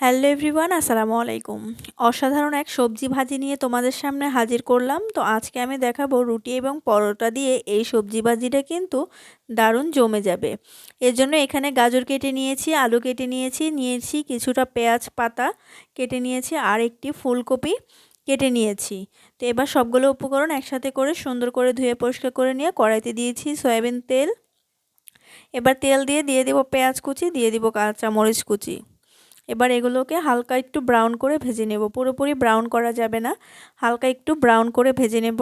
Hello everyone আসসালামু আলাইকুম। অসাধারণ এক সবজি ভাজি নিয়ে তোমাদের সামনে হাজির করলাম। তো আজকে আমি দেখাবো রুটি এবং পরোটা দিয়ে এই সবজি ভাজিটা কিন্তু দারুণ জমে যাবে। এর জন্য এখানে গাজর কেটে নিয়েছি, আলু কেটে নিয়েছি নিয়েছি কিছুটা পেঁয়াজ পাতা কেটে নিয়েছি, আর একটি ফুলকপি কেটে নিয়েছি। তো এবার সবগুলো উপকরণ একসাথে করে সুন্দর করে ধুয়ে পরিষ্কার করে নিয়ে কড়াইতে দিয়েছি সয়াবিন তেল। এবার তেল দিয়ে দিয়ে দেবো পেঁয়াজ কুচি, দিয়ে দিব কাঁচা মরিচ কুচি। এবার এগুলোকে হালকা একটু ব্রাউন করে ভেজে নেব। পুরোপুরি ব্রাউন করা যাবে না। হালকা একটু ব্রাউন করে ভেজে নেব।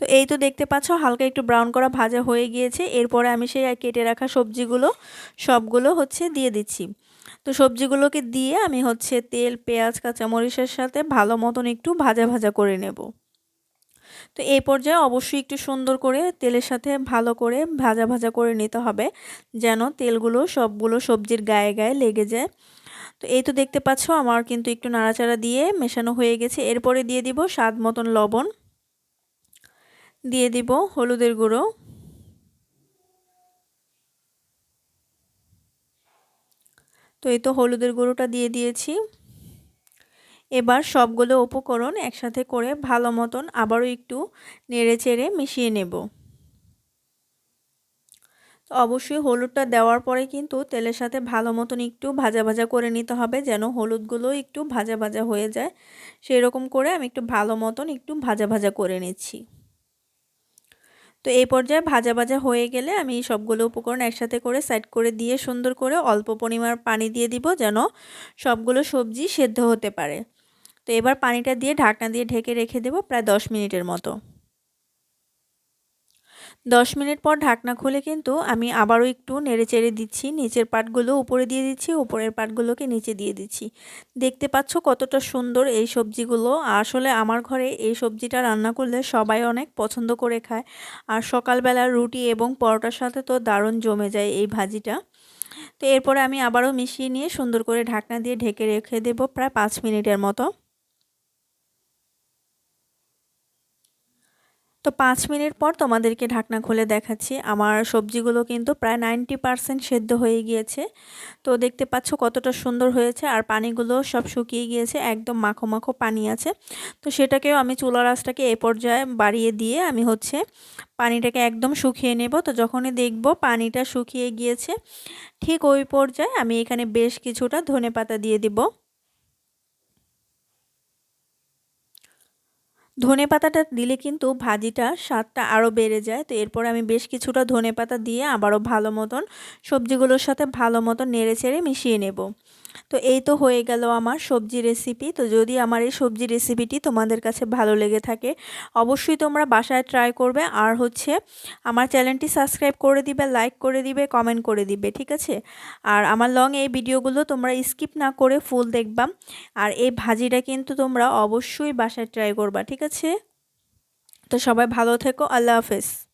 তো এই তো দেখতে পাচ্ছ, হালকা একটু ব্রাউন করা ভাজা হয়ে গিয়েছে। এরপরে আমি সেই কেটে রাখা সবজিগুলো, সবগুলো হচ্ছে দিয়ে দিচ্ছি। তো সবজিগুলোকে দিয়ে আমি হচ্ছে তেল, পেঁয়াজ, কাঁচামরিচের সাথে ভালো মতন একটু ভাজা ভাজা করে নেব। তো এই পর্যায়ে অবশ্যই একটু সুন্দর করে তেলের সাথে ভালো করে ভাজা ভাজা করে নিতে হবে, যেন তেলগুলো সবগুলো সবজির গায়ে গায়ে লেগে যায়। তো এই তো দেখতে পাচ্ছ, আমার কিন্তু একটু নাড়াচাড়া দিয়ে মেশানো হয়ে গেছে। এরপরে দিয়ে দিব স্বাদ মতন লবণ। দিয়ে দিব হলুদের গুঁড়ো। তো এই তো হলুদের গুঁড়োটা দিয়ে দিয়েছি। এবার সবগুলো উপকরণ একসাথে করে ভালো মতন আবারও একটু নেড়ে চেড়ে মিশিয়ে নেব। তো অবশ্যই হলুদটা দেওয়ার পরে কিন্তু তেলের সাথে ভালো মতন একটু ভাজা ভাজা করে নিতে হবে যেন হলুদগুলো একটু ভাজা ভাজা হয়ে যায়। সেই রকম করে আমি একটু ভালো মতন একটু ভাজা ভাজা করে নিচ্ছি। তো এই পর্যায়ে ভাজা ভাজা হয়ে গেলে আমি সবগুলো উপকরণ একসাথে করে সাইড করে দিয়ে সুন্দর করে অল্প পরিমাণ পানি দিয়ে দিব যেন সবগুলো সবজি সেদ্ধ হতে পারে। তো এবার পানিটা দিয়ে ঢাকনা দিয়ে ঢেকে রেখে দেবো প্রায় দশ মিনিটের মতো। দশ মিনিট পর ঢাকনা খুলে কিন্তু আমি আবারও একটু নেড়ে চেড়ে দিচ্ছি। নিচের পাটগুলো উপরে দিয়ে দিচ্ছি, উপরের পাটগুলোকে নিচে দিয়ে দিচ্ছি। দেখতে পাচ্ছ কতটা সুন্দর এই সবজিগুলো। আসলে আমার ঘরে এই সবজিটা রান্না করলে সবাই অনেক পছন্দ করে খায়। আর সকালবেলা রুটি এবং পরোটার সাথে তো দারুণ জমে যায় এই ভাজিটা। তো এরপরে আমি আবারও মিশিয়ে নিয়ে সুন্দর করে ঢাকনা দিয়ে ঢেকে রেখে দেবো প্রায় পাঁচ মিনিটের মতো। তো পাঁচ মিনিট পর তোমাদেরকে ঢাকনা খুলে দেখাচ্ছি। আমার সবজিগুলো কিন্তু প্রায় নাইনটি পারসেন্ট সেদ্ধ হয়ে গিয়েছে। তো দেখতে পাচ্ছ কতটা সুন্দর হয়েছে আর পানিগুলো সব শুকিয়ে গিয়েছে, একদম মাখো মাখো পানি আছে। তো সেটাকেও আমি চুলা রাসটাকে এ পর্যায়ে বাড়িয়ে দিয়ে আমি হচ্ছে পানিটাকে একদম শুকিয়ে নেব। তো যখনই দেখব পানিটা শুকিয়ে গিয়েছে, ঠিক ওই পর্যায়ে আমি এখানে বেশ কিছুটা ধনে পাতা দিয়ে দিব। ধনে পাতাটা দিলে কিন্তু ভাজিটা স্বাদটা আরও বেড়ে যায়। তো এরপর আমি বেশ কিছুটা ধনে পাতা দিয়ে আবারও ভালো মতন সবজিগুলোর সাথে ভালো মতন নেড়ে চেড়ে মিশিয়ে নেব। তো এই তো হয়ে গেল আমার সবজি রেসিপি তো যদি আমার এই সবজি রেসিপিটি তোমাদের কাছে ভালো লেগে থাকে, অবশ্যই তোমরা বাসায় ট্রাই করবে। আর হচ্ছে, আমার চ্যানেলটি সাবস্ক্রাইব করে দিবে লাইক করে দিবে কমেন্ট করে দিবে, ঠিক আছে? আর আমার লং এই ভিডিওগুলো তোমরা স্কিপ না করে ফুল দেখবা। আর এই ভাজিটা কিন্তু তোমরা অবশ্যই বাসায় ট্রাই করবা, ঠিক আছে? তো সবাই ভালো থেকো, আল্লাহ হাফেজ।